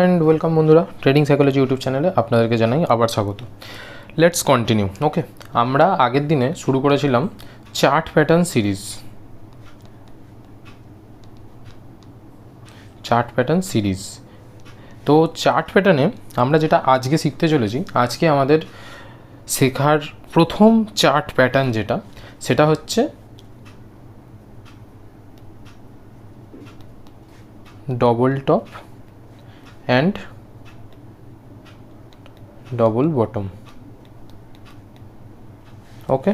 And welcome বন্ধুরা trading psychology YouTube চ্যানেলে আপনাদেরকে জানাই আবার স্বাগত। লেটস কন্টিনিউ ওকে আমরা আগের দিনে শুরু করেছিলাম chart pattern series chart pattern series তো চার্ট প্যাটার্নে আমরা যেটা আজকে শিখতে চলেছি, আজকে আমাদের শেখার প্রথম চার্ট প্যাটার্ন যেটা, সেটা হচ্ছে double top and double bottom okay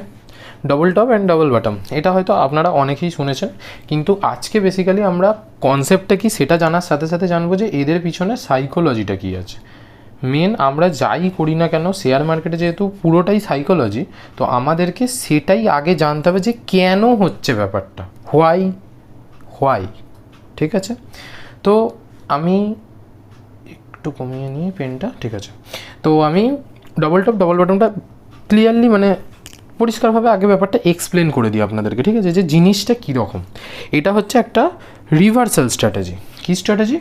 double top and double bottom এটা হয়তো আপনারা অনেকেই শুনেছেন, কিন্তু আজকে বেসিক্যালি আমরা কনসেপ্টটা কি সেটা জানার সাথে সাথে জানব যে এদের পিছনে সাইকোলজিটা কী আছে। মেন আমরা যাই করি না কেন শেয়ার মার্কেটে যেহেতু পুরোটাই সাইকোলজি তো আমাদেরকে সেটাই আগে জানতে হবে যে কেন হচ্ছে ব্যাপারটা। হোয়াই হোয়াই ঠিক আছে? তো আমি একটু কমিয়ে নিই পেনটা, ঠিক আছে। তো আমি ডবল টপ ডবল বটমটা ক্লিয়ারলি মানে পরিষ্কারভাবে আগে ব্যাপারটা এক্সপ্লেন করে দিই আপনাদেরকে, ঠিক আছে? যে জিনিসটা কীরকম? এটা হচ্ছে একটা রিভার্সাল স্ট্র্যাটেজি কী স্ট্র্যাটেজি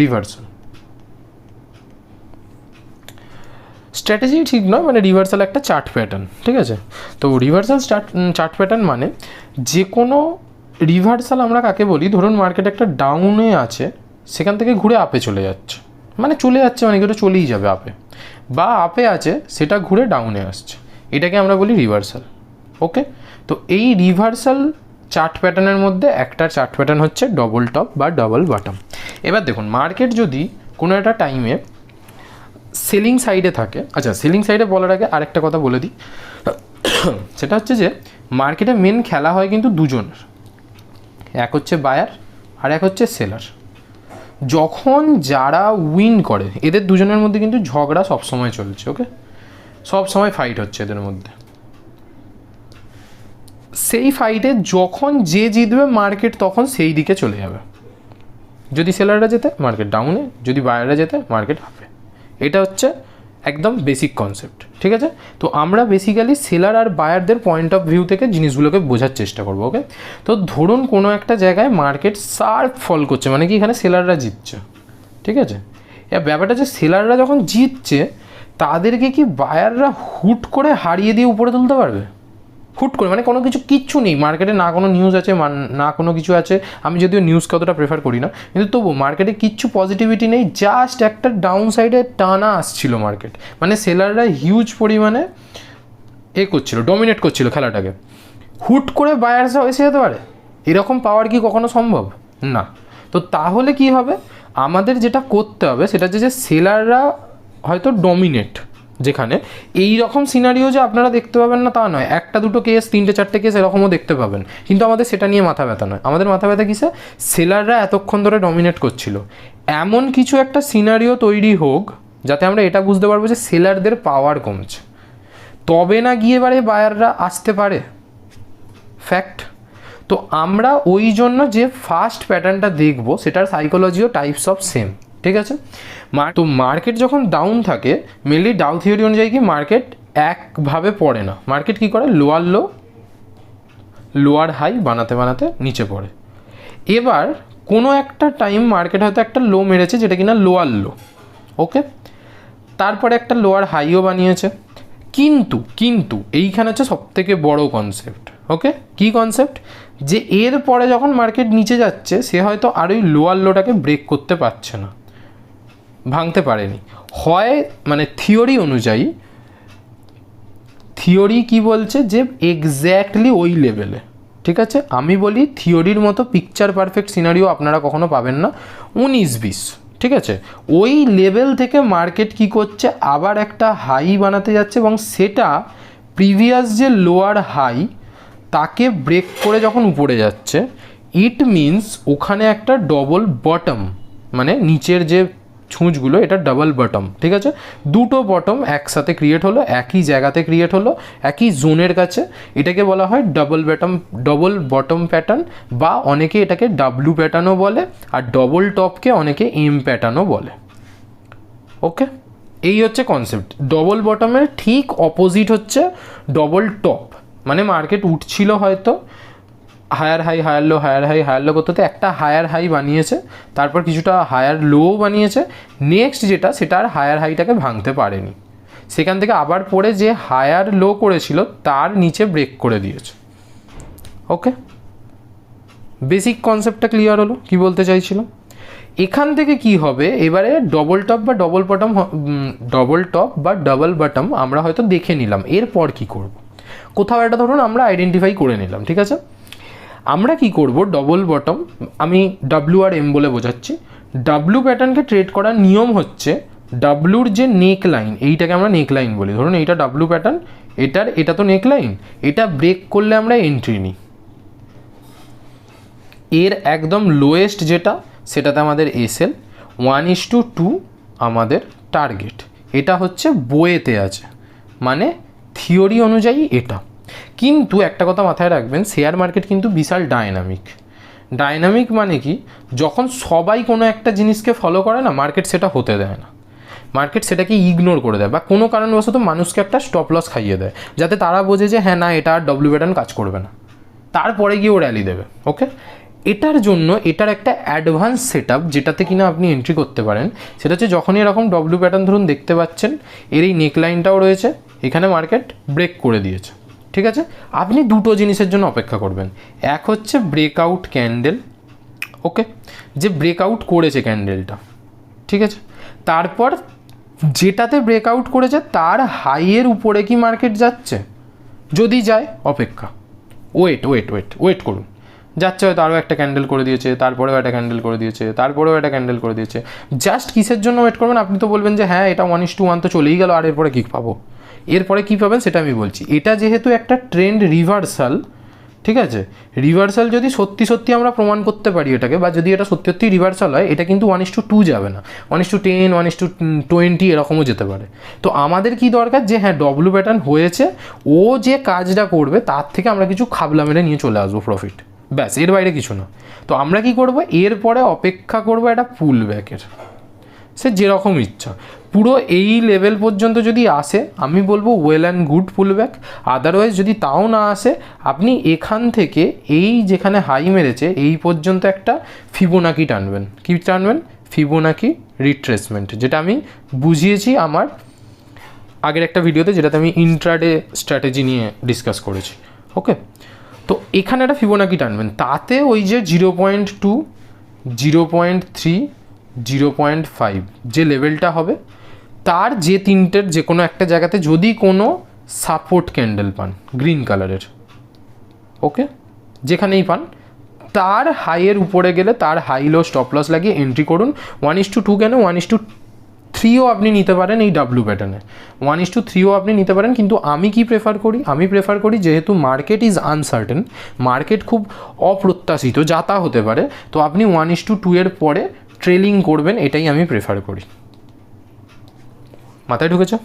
রিভার্সাল স্ট্র্যাটেজি ঠিক নয় মানে রিভার্সাল একটা চার্ট প্যাটার্ন ঠিক আছে? তো রিভার্সাল স্টার্ট চার্ট প্যাটার্ন মানে যে কোনো রিভার্সাল আমরা কাকে বলি? ধরুন মার্কেট একটা ডাউনে আছে, সেখান থেকে ঘুরে আপে চলে যাচ্ছে। মানে চলে যাচ্ছে মানে ওটা চলেই যাবে আপে। বা আপে আছে, সেটা ঘুরে ডাউনে আসছে। এটাকে আমরা বলি রিভার্সাল ওকে তো এই রিভার্সাল চার্ট প্যাটার্নের মধ্যে একটা চার্ট প্যাটার্ন হচ্ছে ডবল টপ বা ডবল বটম এবার দেখুন মার্কেট যদি কোনো একটা টাইমে সেলিং সাইডে থাকে আচ্ছা সেলিং সাইডে বলার আগে আরেকটা কথা বলে দিই। সেটা হচ্ছে যে মার্কেটে মেন খেলা হয় কিন্তু দুজনের। এক হচ্ছে বায়ার আর এক হচ্ছে সেলার যখন যারা উইন করে, এদের দুজনের মধ্যে কিন্তু ঝগড়া সবসময় চলছে ওকে সব সময় ফাইট হচ্ছে এদের মধ্যে। সেই ফাইটে যখন যে জিতবে মার্কেট তখন সেই দিকে চলে যাবে। যদি সেলাররা যেতে মার্কেট ডাউনে যদি বায়াররা যেতে মার্কেট আপে এটা হচ্ছে একদম বেসিক কনসেপ্ট ঠিক আছে? তো আমরা বেসিক্যালি সেলার আর বায়ারদের পয়েন্ট অফ ভিউ থেকে জিনিসগুলোকে বোঝার চেষ্টা করব ওকে তো ধরুন কোনো একটা জায়গায় মার্কেট সার্ফ ফল করছে মানে কি এখানে সেলাররা জিতছে, ঠিক আছে? ব্যাপারটা যে সেলাররা যখন জিতছে, তাদেরকে কি বায়াররা হুট করে হারিয়ে দিয়ে উপরে তুলতে পারবে? হুট করে মানে কোনো কিছু কিচ্ছু নেই। মার্কেটে না কোনো নিউজ আছে না কোনো কিছু আছে। আমি যদিও নিউজ কতটা প্রেফার করি না, কিন্তু তবু মার্কেটে কিচ্ছু পজিটিভিটি নেই জাস্ট একটা ডাউন সাইডে টানা আসছিল মার্কেট মানে সেলাররা হিউজ পরিমাণে এ করছিল ডমিনেট করছিল খেলাটাকে। হুট করে বায়ার্সরা এসে যেতে পারে। এরকম পাওয়ার কি কখনো সম্ভব? না। তো তাহলে কি হবে? আমাদের যেটা করতে হবে, সেটা হচ্ছে যে সেলাররা হয়তো ডমিনেট যেখানে এই রকম সিনারিও যে আপনারা দেখতে পাবেন না তা নয়। একটা দুটো কেস তিনটে চারটে কেস এরকমও দেখতে পাবেন। কিন্তু আমাদের সেটা নিয়ে মাথা ব্যথা নয়। আমাদের মাথা ব্যথা কিসে? সেলাররা এতক্ষণ ধরে ডমিনেট করছিল। এমন কিছু একটা সিনারিও তৈরি হোক, যাতে আমরা এটা বুঝতে পারব যে সেলারদের পাওয়ার কমছে। তবে না গিয়ে এবারে বায়াররা আসতে পারে। ফ্যাক্ট তো আমরা ওই জন্য যে ফার্স্ট প্যাটার্নটা দেখব, সেটার সাইকোলজিও টাইপস অফ সেম ঠিক আছে? তো মার্কেট যখন ডাউন থাকে মেনলি ডাউ থিওরি অনুযায়ী কি মার্কেট একভাবে পড়ে না। মার্কেট কি করে? লোয়ার লো লোয়ার হাই বানাতে বানাতে নিচে পড়ে। এবার কোনো একটা টাইম মার্কেট হয়তো একটা লো মেরেছে যেটা কিনা লোয়ার লো ওকে তারপরে একটা লোয়ার হাইও বানিয়েছে। কিন্তু কিন্তু এইখানে হচ্ছে সবথেকে বড় কনসেপ্ট ওকে কি কনসেপ্ট যে এর পরে যখন মার্কেট নিচে যাচ্ছে, সে হয়তো আর ওই লোয়ার লোটাকে ব্রেক করতে পারছে না। ভাঙতে পারেনি। হয় মানে থিওরি অনুযায়ী থিওরি কি বলছে যে এক্স্যাক্টলি ওই লেভেলে ঠিক আছে? আমি বলি থিওরির মতো পিকচার পারফেক্ট সিনারিও আপনারা কখনো পাবেন না। উনিশ বিশ। ঠিক আছে? ওই লেভেল থেকে মার্কেট কি করছে? আবার একটা হাই বানাতে যাচ্ছে এবং সেটা প্রিভিয়াস যে লোয়ার হাই তাকে ব্রেক করে যখন উপরে যাচ্ছে ইট মিনস ওখানে একটা ডবল বটম মানে নিচের যে ছুঁচগুলো, এটা ডাবল বটম ঠিক আছে? দুটো বটম একসাথে ক্রিয়েট হলো, একই জায়গাতে ক্রিয়েট হলো, একই জোনের কাছে। এটাকে বলা হয় double bottom double bottom pattern বা অনেকে এটাকে ডাব্লু প্যাটার্নও বলে, আর ডবল টপকে অনেকে এম প্যাটার্নও বলে। ওকে এই হচ্ছে কনসেপ্ট ডবল বটমের ঠিক অপোজিট হচ্ছে ডবল টপ মানে মার্কেট উঠছিল হয়তো higher high higher low higher high higher low করতে একটা হায়ার হাই বানিয়েছে, তারপর কিছুটা হায়ার লো বানিয়েছে নেক্সট যেটা সেটা আর হায়ার হাইটাকে ভাঙতে পারেনি। সেখান থেকে আবার পরে যে হায়ার লো করেছিল, তার নিচে ব্রেক করে দিয়েছে। ওকে বেসিক কনসেপ্টটা ক্লিয়ার হলো? কি বলতে চাইছিলাম? এখান থেকে কি হবে? এবারে ডবল টপ বা ডবল বটম ডবল টপ বা ডাবল বটম আমরা হয়তো দেখে নিলাম। এরপর কি করব? কোথাও একটা ধরুন আমরা আইডেন্টিফাই করে নিলাম, ঠিক আছে? আমরা কি করব? ডবল বটম আমি ডাব্লু আর এম বলে বোঝাচ্ছি। ডাব্লু প্যাটার্নকে ট্রেড করার নিয়ম হচ্ছে ডাব্লুর যে নেক লাইন এইটাকে আমরা নেক লাইন বলি। ধরুন এইটা ডাব্লু প্যাটার্ন এটার, এটা তো নেক লাইন এটা ব্রেক করলে আমরা এন্ট্রি নিই। এর একদম লোয়েস্ট যেটা, সেটাতে আমাদের SL one is to two আমাদের টার্গেট এটা হচ্ছে বইয়েতে আছে। মানে থিওরি অনুযায়ী এটা। কিন্তু একটা কথা মাথায় রাখবেন শেয়ার মার্কেট কিন্তু বিশাল ডায়নামিক ডায়নামিক মানে কি? যখন সবাই কোনো একটা জিনিসকে ফলো করে না মার্কেট সেটা হতে দেয় না। মার্কেট সেটাকে ইগনোর করে দেয় বা কোনো কারণবশত মানুষকে একটা স্টপ লস খাইয়ে দেয়, যাতে তারা বোঝে যে হ্যাঁ না, এটা আর ডব্লিউ প্যাটার্ন কাজ করবে না। তারপরে গিয়ে ও র্যালি দেবে ওকে এটার জন্য, এটার একটা অ্যাডভান্স সেট আপ যেটাতে কিনা আপনি এন্ট্রি করতে পারেন, সেটা হচ্ছে যখনই এরকম ডব্লিউ প্যাটার্ন ধরুন দেখতে পাচ্ছেন, এর এই নেকলাইনটাও রয়েছে, এখানে মার্কেট ব্রেক করে দিয়েছে। ঠিক আছে? আপনি দুটো জিনিসের জন্য অপেক্ষা করবেন। এক হচ্ছে ব্রেকআউট ক্যান্ডেল ওকে যে ব্রেকআউট করেছে ক্যান্ডেলটা ঠিক আছে? তারপর যেটাতে ব্রেকআউট করেছে, তার হাইয়ের উপরে কি মার্কেট যাচ্ছে? যদি যায়, অপেক্ষা। ওয়েট ওয়েট ওয়েট ওয়েট করুন। যাচ্ছে হয়তো আরও একটা ক্যান্ডেল করে দিয়েছে, তারপরেও একটা ক্যান্ডেল করে দিয়েছে, তারপরেও একটা ক্যান্ডেল করে দিয়েছে। জাস্ট কিসের জন্য ওয়েট করবেন? আপনি তো বলবেন যে হ্যাঁ এটা ওয়ান ইস টু ওয়ান তো চলেই গেল, আর এরপরে কী পাবো? এরপরে কী পাবেন সেটা আমি বলছি। এটা যেহেতু একটা ট্রেন্ড রিভার্সাল ঠিক আছে? রিভার্সাল যদি সত্যি সত্যি আমরা প্রমাণ করতে পারি এটাকে, বা যদি এটা সত্যি সত্যি রিভার্সাল হয়, এটা কিন্তু ওয়ান ইস টু টু যাবে না। One is to ten one is to twenty এরকমও যেতে পারে। তো আমাদের কি দরকার? যে হ্যাঁ ডব্লু প্যাটার্ন হয়েছে, ও যে কাজটা করবে, তার থেকে আমরা কিছু খাবলা মেরে নিয়ে চলে আসব প্রফিট ব্যাস, এর বাইরে কিছু না। তো আমরা কি করব? এরপরে অপেক্ষা করব একটা পুল ব্যাকের সে যেরকম ইচ্ছা। পুরো এই লেভেল পর্যন্ত যদি আসে, আমি বলব well and good pull back otherwise যদি তাও না আসে, আপনি এখান থেকে এই যেখানে হাই মেরেছে, এই পর্যন্ত একটা ফিবোনাকি টানবেন। কি টানবেন? ফিবোনাকি রিট্রেসমেন্ট যেটা আমি বুঝিয়েছি আমার আগের একটা ভিডিওতে যেটাতে আমি ইন্ট্রাডে স্ট্র্যাটেজি নিয়ে ডিসকাস করেছি। ওকে তো এখানে একটা ফিবোনাকি টানবেন। তাতে ওই যে zero point two zero point three zero point five, যে লেভেলটা হবে, তার যে তিনটের যে কোনো একটা জায়গাতে যদি কোনো সাপোর্ট ক্যান্ডেল পান, গ্রিন কালারের, ওকে? যেখানেই পান, তার হাইয়ের উপরে গেলে তার হাই লো স্টপ লস লাগিয়ে এন্ট্রি করুন। ওয়ান ইস টু টু কেন? ওয়ান ইস টু থ্রিও আপনি নিতে পারেন এই ডাব্লু প্যাটার্নে ওয়ান ইস টু থ্রিও আপনি নিতে পারেন, কিন্তু আমি কি প্রেফার করি? আমি প্রেফার করি যেহেতু মার্কেট ইজ আনসার্টেন মার্কেট খুব অপ্রত্যাশিত, যা তা হতে পারে। তো আপনি ওয়ান ইস টু টু এর পরে ট্রেলিং করবেন, এটাই আমি প্রেফার করি। মাথায় ঢুকেছো?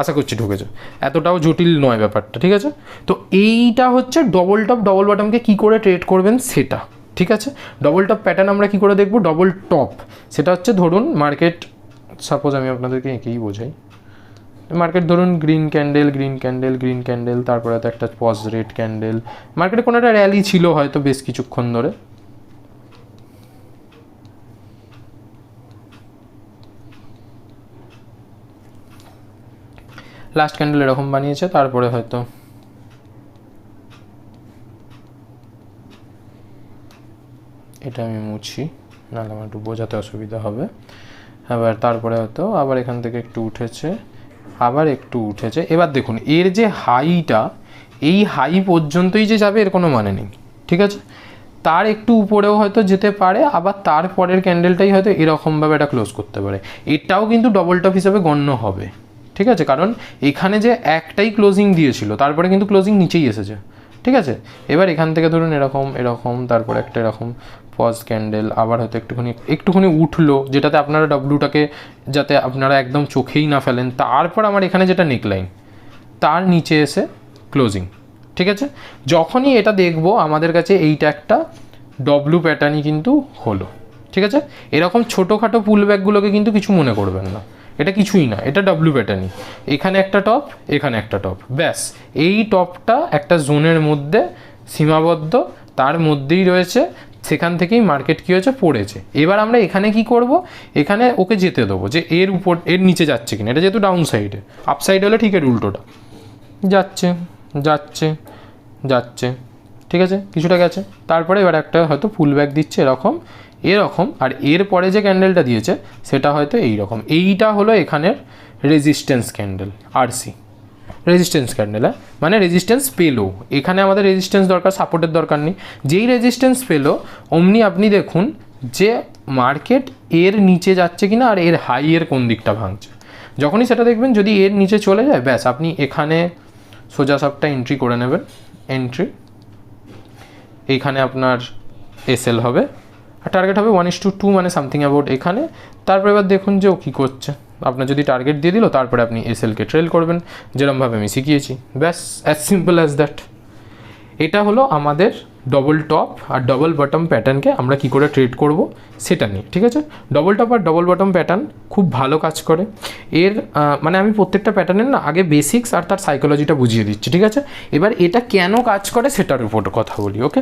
আশা করছি ঢুকেছো। এতটাও জটিল নয় ব্যাপারটা, ঠিক আছে? তো এইটা হচ্ছে ডবল টপ ডবল বটমকে কী করে ট্রেড করবেন সেটা, ঠিক আছে? ডবল টপ প্যাটার্ন আমরা কী করে দেখব? ডবল টপ সেটা হচ্ছে ধরুন মার্কেট সাপোজ আমি আপনাদেরকে এঁকেই বোঝাই। মার্কেট ধরুন green candle green candle green candle তারপরে তো একটা পজ রেড ক্যান্ডেল মার্কেটে কোনো একটা র্যালি ছিল হয়তো বেশ কিছুক্ষণ ধরে। লাস্ট ক্যান্ডেল এরকম বানিয়েছে, তারপরে হয়তো। এটা আমি মুছি, নাহলে আমার একটু বোঝাতে অসুবিধা হবে। এবার তারপরে হয়তো আবার এখান থেকে একটু উঠেছে, আবার একটু উঠেছে। এবার দেখুন, এর যে হাইটা, এই হাই পর্যন্তই যে যাবে, এর কোনো মানে নেই, ঠিক আছে? তার একটু উপরেও হয়তো যেতে পারে, আবার তারপরের ক্যান্ডেলটাই হয়তো এরকমভাবে এটা ক্লোজ করতে পারে। এটাও কিন্তু ডবল টপ হিসাবে গণ্য হবে। ঠিক আছে? কারণ এখানে যে একটাই ক্লোজিং দিয়েছিল, তারপরে কিন্তু ক্লোজিং নিচেই এসেছে। ঠিক আছে? এবার এখান থেকে ধরুন এরকম এরকম, তারপর একটা এরকম পজ ক্যান্ডেল আবার হয়তো একটুখানি একটুখানি উঠল, যেটাতে আপনারা ডাব্লুটাকে যাতে আপনারা একদম চোখেই না ফেলেন। তারপর আমার এখানে যেটা নেকলাইন তার নিচে এসে ক্লোজিং ঠিক আছে? যখনই এটা দেখব, আমাদের কাছে এইটা একটা ডব্লু প্যাটার্নই কিন্তু হলো। ঠিক আছে? এরকম ছোটোখাটো পুল ব্যাগগুলোকে কিন্তু কিছু মনে করবেন না। এটা কিছুই না, এটা ডাব্লু প্যাটার্নই এখানে একটা টপ এখানে একটা টপ ব্যাস, এই টপটা একটা জোনের মধ্যে সীমাবদ্ধ, তার মধ্যেই রয়েছে, সেখান থেকেই মার্কেট কী হয়েছে, পড়েছে। এবার আমরা এখানে কি করব? এখানে ওকে যেতে দেবো যে এর উপর, এর নিচে যাচ্ছে কিনা। এটা যেহেতু ডাউন সাইডে আপ সাইড হলে ঠিক এর উল্টোটা। যাচ্ছে যাচ্ছে যাচ্ছে। ঠিক আছে? কিছুটা গেছে। তারপরে এবার একটা হয়তো ফুল ব্যাক দিচ্ছে এরকম। এরকম, আর এর পরে যে ক্যান্ডেলটা দিয়েছে, সেটা হয়তো এই রকম এইটা হলো এখানের resistance candle RC resistance candle মানে রেজিস্ট্যান্স পেল। এখানে আমাদের রেজিস্ট্যান্স দরকার সাপোর্টের দরকার নেই। যেই রেজিস্ট্যান্স পেল, অমনি আপনি দেখুন যে মার্কেট এর নিচে যাচ্ছে কিনা আর এর হাই এর কোন দিকটা ভাঙছে। যখনই সেটা দেখবেন, যদি এর নিচে চলে যায়, ব্যাস, আপনি এখানে সোজা সবটা এন্ট্রি করে নেবেন। এন্ট্রি এইখানে আপনার এসএল হবে। টার্গেট হবে ওয়ান ইস টু টু মানে সামথিং অ্যাবাউট এখানে। তারপর এবার দেখুন যে ও কী করছে। আপনার যদি টার্গেট দিয়ে দিল, তারপরে আপনি এসএলকে ট্রেল করবেন। যেরমভাবে আমি শিখিয়েছি। ব্যাস অ্যাজ সিম্পল অ্যাজ দ্যাট এটা হলো আমাদের ডবল টপ আর ডবল বটম প্যাটার্নকে আমরা কি করে ট্রেড করব সেটা নিয়ে, ঠিক আছে? ডবল টপ আর ডবল বটম প্যাটার্ন খুব ভালো কাজ করে। এর মানে আমি প্রত্যেকটা প্যাটার্নের না আগে বেসিক্স আর তার সাইকোলজিটা বুঝিয়ে দিচ্ছি, ঠিক আছে? এবার এটা কেন কাজ করে সেটার উপর কথা বলি ওকে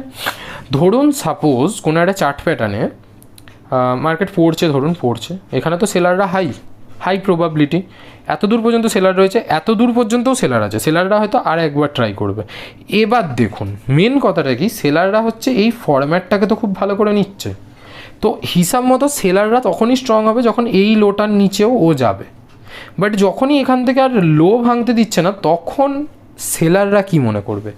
ধরুন সাপোজ কোনো একটা চার্ট প্যাটার্নে মার্কেট পড়ছে, ধরুন পড়ছে, এখানে তো সেলাররা হাই হাই প্রবাবিলিটি। এত দূর পর্যন্ত সেলার রয়েছে, এত দূর পর্যন্তও সেলার আছে। সেলাররা হয়তো আর একবার ট্রাই করবে। এবার দেখুন মেন কথাটা কি? সেলাররা হচ্ছে এই ফরম্যাটটাকে তো খুব ভালো করে নিচ্ছে। তো হিসাব মতো সেলাররা তখনই স্ট্রং হবে যখন এই লোটার নিচেও ও যাবে। বাট যখনই এখান থেকে আর লো ভাঙতে দিচ্ছে না, তখন সেলাররা কি মনে করবে?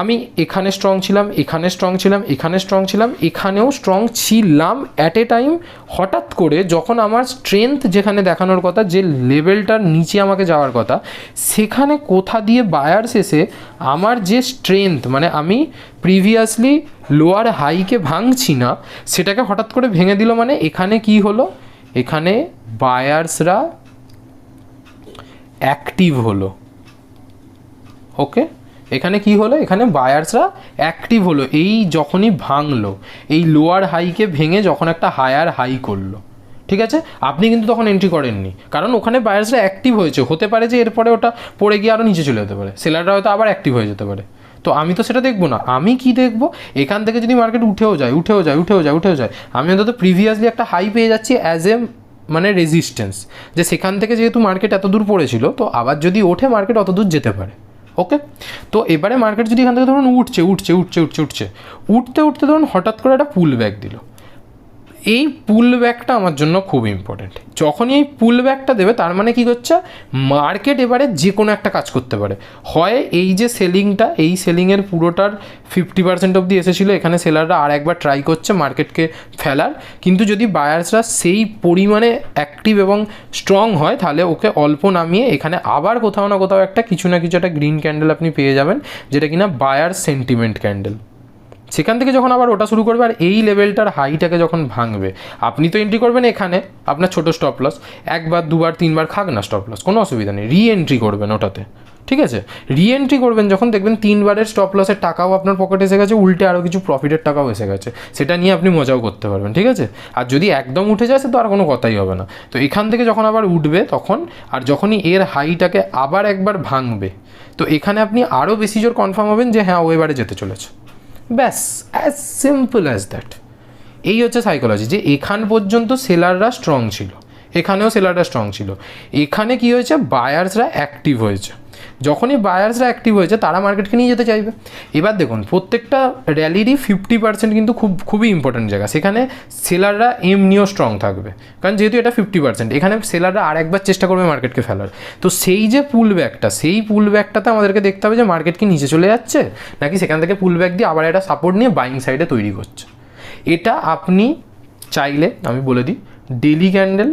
আমি এখানে স্ট্রং ছিলাম, এখানে স্ট্রং ছিলাম, এখানে স্ট্রং ছিলাম, এখানেও স্ট্রং ছিলাম অ্যাট এ টাইম হঠাৎ করে যখন আমার স্ট্রেংথ যেখানে দেখানোর কথা, যে লেভেলটার নিচে আমাকে যাওয়ার কথা, সেখানে কোথা দিয়ে বায়ার শেষে আমার যে স্ট্রেংথ মানে আমি প্রিভিয়াসলি লোয়ার হাইকে ভাঙছি না, সেটাকে হঠাৎ করে ভেঙে দিল মানে এখানে কি হলো? এখানে বায়ার্সরা অ্যাক্টিভ হলো। ওকে এখানে কি হলো? এখানে বায়ার্সরা অ্যাক্টিভ হলো। এই যখনই ভাঙলো, এই লোয়ার হাইকে ভেঙে যখন একটা হায়ার হাই করল, ঠিক আছে? আপনি কিন্তু তখন এন্ট্রি করেননি। কারণ ওখানে বায়ার্সরা অ্যাক্টিভ হয়েছে। হতে পারে যে এরপরে ওটা পড়ে গিয়ে আরও নিচে চলে যেতে পারে। সেলাররা হয়তো আবার অ্যাক্টিভ হয়ে যেতে পারে। তো আমি তো সেটা দেখব না। আমি কি দেখব? এখান থেকে যদি মার্কেট উঠেও যায় উঠেও যায় উঠেও যায় উঠেও যায়, আমি অন্তত প্রিভিয়াসলি একটা হাই পেয়ে যাচ্ছি অ্যাজ এ মানে রেজিস্ট্যান্স যে সেখান থেকে যেহেতু মার্কেট এত দূর পড়েছিল, তো আবার যদি ওঠে মার্কেট অত দূর যেতে পারে। ওকে তো এবারে মার্কেট যদি এখান থেকে ধরুন উঠছে উঠছে উঠছে উঠছে উঠছে, উঠতে উঠতে ধরুন হঠাৎ করে একটা পুল ব্যাক দিল। এই পুল ব্যাকটা আমার জন্য খুব ইম্পর্টেন্ট যখনই এই পুল ব্যাকটা দেবে, তার মানে কি হচ্ছে? মার্কেট এবারে যে কোনো একটা কাজ করতে পারে। হয় এই যে সেলিংটা এই সেলিংয়ের পুরোটার ফিফটি পার্সেন্ট অবধি এসেছিল, এখানে সেলাররা আর একবার ট্রাই করছে মার্কেটকে ফেলার। কিন্তু যদি বায়ার্সরা সেই পরিমাণে অ্যাক্টিভ এবং স্ট্রং হয়, তাহলে ওকে অল্প নামিয়ে এখানে আবার কোথাও না কোথাও একটা কিছু না কিছু একটা গ্রিন ক্যান্ডেল আপনি পেয়ে যাবেন, যেটা কিনা বায়ার সেন্টিমেন্ট ক্যান্ডেল সেখান থেকে যখন আবার ওটা শুরু করবে আর এই লেভেলটার হাইটাকে যখন ভাঙবে, আপনি তো এন্ট্রি করবেন এখানে, আপনার ছোটো স্টপ লস একবার, দুবার, তিনবার খাক না স্টপ লস কোনো অসুবিধা নেই রি এন্ট্রি করবেন ওটাতে, ঠিক আছে? রি এন্ট্রি করবেন, যখন দেখবেন তিনবারের স্টপ লসের টাকাও আপনার পকেটে এসে গেছে, উল্টে আরও কিছু প্রফিটের টাকাও এসে গেছে, সেটা নিয়ে আপনি মজাও করতে পারবেন, ঠিক আছে? আর যদি একদম উঠে যায়, সে তো আর কোনো কথাই হবে না। তো এখান থেকে যখন আবার উঠবে তখন, আর যখনই এর হাইটাকে আবার একবার ভাঙবে, তো এখানে আপনি আরও বেশি জোর কনফার্ম হবেন যে হ্যাঁ ও এবারে যেতে চলেছে। ব্যাস অ্যাজ সিম্পল অ্যাজ দ্যাট এই হচ্ছে সাইকোলজি যে এখান পর্যন্ত সেলাররা স্ট্রং ছিল। এখানেও সেলাররা স্ট্রং ছিল। এখানে কি হয়েছে? বায়ার্সরা অ্যাক্টিভ হয়েছে। যখনই বায়ার্সরা অ্যাক্টিভ হয়েছে, তারা মার্কেটকে নিয়ে যেতে চাইবে। এবার দেখুন, প্রত্যেকটা র্যালিরই ফিফটি পার্সেন্ট কিন্তু খুব, খুবই ইম্পর্টেন্ট জায়গা। সেখানে সেলাররা এমনিও স্ট্রং থাকবে। কারণ যেহেতু এটা ফিফটি পার্সেন্ট এখানে সেলাররা আর একবার চেষ্টা করবে মার্কেটকে ফেলার। তো সেই যে পুল ব্যাকটা সেই পুল ব্যাকটাতে আমাদেরকে দেখতে হবে যে মার্কেট কি নিচে চলে যাচ্ছে, নাকি সেখান থেকে পুল ব্যাক দিয়ে আবার একটা সাপোর্ট নিয়ে বাইং সাইডে তৈরি করছে। এটা আপনি চাইলে, আমি বলে দিই ডেলি ক্যান্ডেল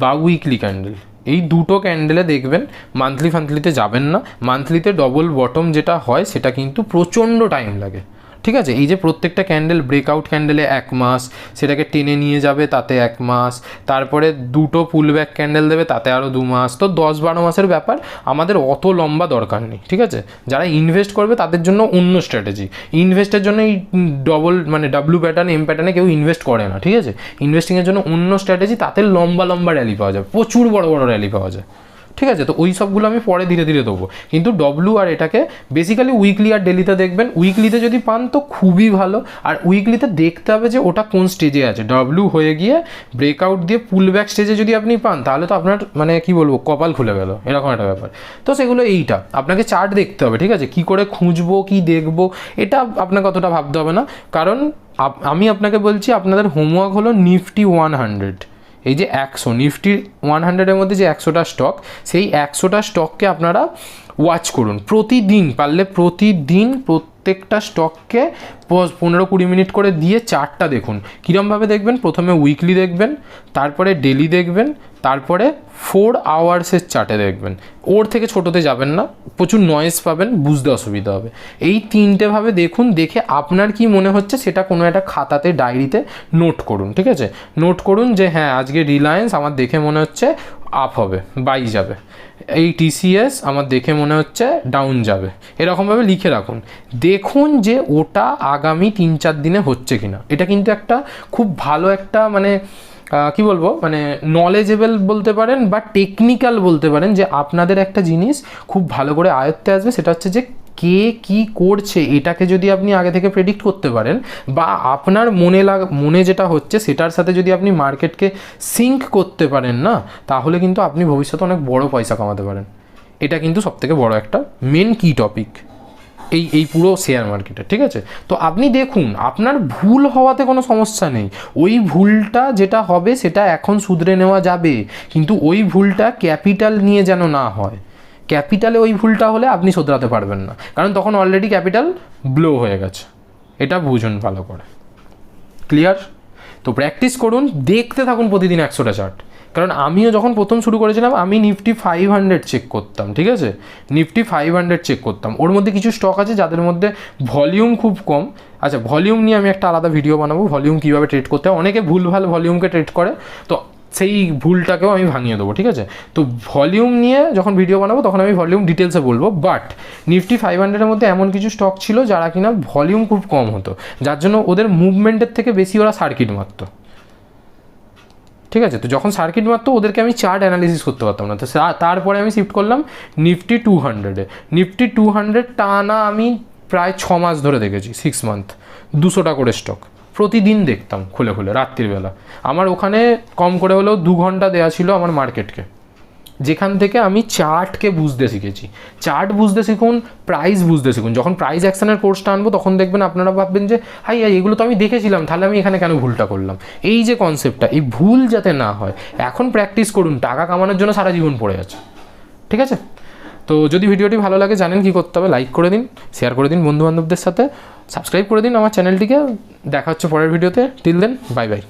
বা উইকলি ক্যান্ডেল এই দুটো ক্যান্ডেলে দেখবেন মান্থলি ফান্থলিতে যাবেন না। মান্থলিতে ডবল বটম যেটা হয়, সেটা কিন্তু প্রচণ্ড টাইম লাগে। ঠিক আছে? এই যে প্রত্যেকটা ক্যান্ডেল ব্রেকআউট ক্যান্ডেলে এক মাস, সেটাকে টেনে নিয়ে যাবে তাতে এক মাস, তারপরে দুটো পুল ব্যাক ক্যান্ডেল দেবে তাতে আরও দু মাস। তো দশ বারো মাসের ব্যাপার, আমাদের অত লম্বা দরকার নেই, ঠিক আছে? যারা ইনভেস্ট করবে তাদের জন্য অন্য স্ট্র্যাটেজি ইনভেস্টের জন্য এই ডবল মানে ডাব্লু প্যাটার্ন এম প্যাটার্নে কেউ ইনভেস্ট করে না, ঠিক আছে? ইনভেস্টিংয়ের জন্য অন্য স্ট্র্যাটেজি তাতে লম্বা লম্বা র্যালি পাওয়া যায়। প্রচুর বড় বড় র্যালি পাওয়া যায়। ঠিক আছে? তো ওই সবগুলো আমি পরে ধীরে ধীরে দেবো। কিন্তু ডব্লু আর এটাকে বেসিক্যালি উইকলি আর ডেলিতে দেখবেন। উইকলিতে যদি পান তো খুবই ভালো। আর উইকলিতে দেখতে হবে যে ওটা কোন স্টেজে আছে। ডব্লু হয়ে গিয়ে ব্রেকআউট দিয়ে পুল ব্যাক স্টেজে যদি আপনি পান, তাহলে তো আপনার মানে কি বলব, কপাল খুলে গেল। এরকম একটা ব্যাপার। তো সেগুলো এইটা। আপনাকে চার্ট দেখতে হবে, ঠিক আছে? কি করে খুঁজবো, কি দেখব, এটা আপনাকে অতটা ভাবতে হবে না। কারণ আমি আপনাকে বলছি, আপনাদের হোমওয়ার্ক হলো নিফটি ওয়ান হান্ড্রেড এই যে একশো, নিফটির ওয়ান হান্ড্রেডের মধ্যে যে একশোটা স্টক সেই একশোটা স্টককে আপনারা ওয়াচ করুন। প্রতিদিন, পারলে প্রতিদিন প্রত্যেকটা স্টককে পনেরো কুড়ি মিনিট করে দিয়ে চারটা দেখুন। কীরমভাবে দেখবেন? প্রথমে উইকলি দেখবেন, তারপরে ডেলি দেখবেন, তারপরে ফোর আওয়ার্সের চার্টে দেখবেন। ওর থেকে ছোটোতে যাবেন না, প্রচুর নয়েজ পাবেন, বুঝতে অসুবিধা হবে। এই তিনটেভাবে দেখুন, দেখে আপনার কি মনে হচ্ছে সেটা কোনো একটা খাতাতে ডায়েরিতে নোট করুন, ঠিক আছে? নোট করুন যে হ্যাঁ আজকে রিলায়েন্স আমার দেখে মনে হচ্ছে আপ হবে বাই যাবে। এই টিসিএস আমার দেখে মনে হচ্ছে ডাউন যাবে। এরকমভাবে লিখে রাখুন। দেখুন যে ওটা আগামী তিন চার দিনে হচ্ছে কিনা। এটা কিন্তু একটা খুব ভালো একটা মানে কি বলব? মানে নলেজেবল বলতে পারেন বা টেকনিক্যাল বলতে পারেন যে আপনাদের একটা জিনিস খুব ভালো করে আয়ত্তে আসবে, সেটা হচ্ছে যে কে কি করছে এটাকে যদি আপনি আগে থেকে প্রেডিক্ট করতে পারেন বা আপনার মনে লাগ, মনে যেটা হচ্ছে সেটার সাথে যদি আপনি মার্কেটকে সিঙ্ক করতে পারেন না, তাহলে কিন্তু আপনি ভবিষ্যতে অনেক বড় পয়সা কামাতে পারেন। এটা কিন্তু সবথেকে বড় একটা মেন কি টপিক এই এই পুরো শেয়ার মার্কেটে ঠিক আছে? তো আপনি দেখুন, আপনার ভুল হওয়াতে কোনো সমস্যা নেই। ওই ভুলটা যেটা হবে সেটা এখন শুধরে নেওয়া যাবে, কিন্তু ওই ভুলটা ক্যাপিটাল নিয়ে যেন না হয়। ক্যাপিটালে ওই ভুলটা হলে আপনি শোধরাতে পারবেন না। কারণ তখন অলরেডি ক্যাপিটাল ব্লো হয়ে গেছে। এটা বুঝুন ভালো করে। ক্লিয়ার তো প্র্যাকটিস করুন, দেখতে থাকুন প্রতিদিন একশোটা চার্ট কারণ আমিও যখন প্রথম শুরু করেছিলাম, আমি নিফটি ফাইভ হান্ড্রেড চেক করতাম, ঠিক আছে? নিফটি ফাইভ হান্ড্রেড চেক করতাম। ওর মধ্যে কিছু স্টক আছে যাদের মধ্যে ভলিউম খুব কম। আচ্ছা ভলিউম নিয়ে আমি একটা আলাদা ভিডিও বানাবো। ভলিউম কীভাবে ট্রেড করতে হয়? অনেকে ভুলভাল ভলিউমকে ট্রেড করে। তো সেই ভুলটাকেও আমি ভাঙিয়ে দেবো, ঠিক আছে? তো ভলিউম নিয়ে যখন ভিডিও বানাবো, তখন আমি ভলিউম ডিটেলসে বলব। বাট নিফটি ফাইভ হান্ড্রেডের মধ্যে এমন কিছু স্টক ছিল যারা কিনা ভলিউম খুব কম হতো। যার জন্য ওদের মুভমেন্টের থেকে বেশি ওরা সার্কিট মারতো। ঠিক আছে? তো যখন সার্কিট মারতো, ওদেরকে আমি চার্ট অ্যানালিসিস করতে পারতাম না। তো তারপরে আমি শিফট করলাম নিফটি টু হান্ড্রেডে নিফটি টু হান্ড্রেড টানা আমি প্রায় ছ মাস ধরে দেখেছি সিক্স মান্থ দুশোটা করে স্টক প্রতিদিন দেখতাম খুলে খুলে, রাত্রিবেলা। আমার ওখানে কম করে হলেও দু ঘণ্টা দেওয়া ছিল আমার মার্কেটকে। যেখান থেকে আমি চার্টকে বুঝতে শিখেছি। চার্ট বুঝতে শিখুন, প্রাইস বুঝতে শিখুন। যখন প্রাইস অ্যাকশনের কোর্সটা আনব, তখন দেখবেন আপনারা ভাববেন যে, হাই হাই, এগুলো তো আমি দেখেছিলাম, তাহলে আমি এখানে কেন ভুলটা করলাম? এই যে কনসেপ্টটা এই ভুল যাতে না হয়, এখন প্র্যাকটিস করুন, টাকা কামানোর জন্য সারা জীবন পড়ে আছে। ঠিক আছে? তো যদি ভিডিওটি ভালো লাগে, জানেন কি করতে হবে লাইক করে দিন শেয়ার করে দিন বন্ধুবান্ধবদের সাথে সাবস্ক্রাইব করে দিন আমার চ্যানেলটিকে দেখা হচ্ছে পরের ভিডিওতে। Till then bye bye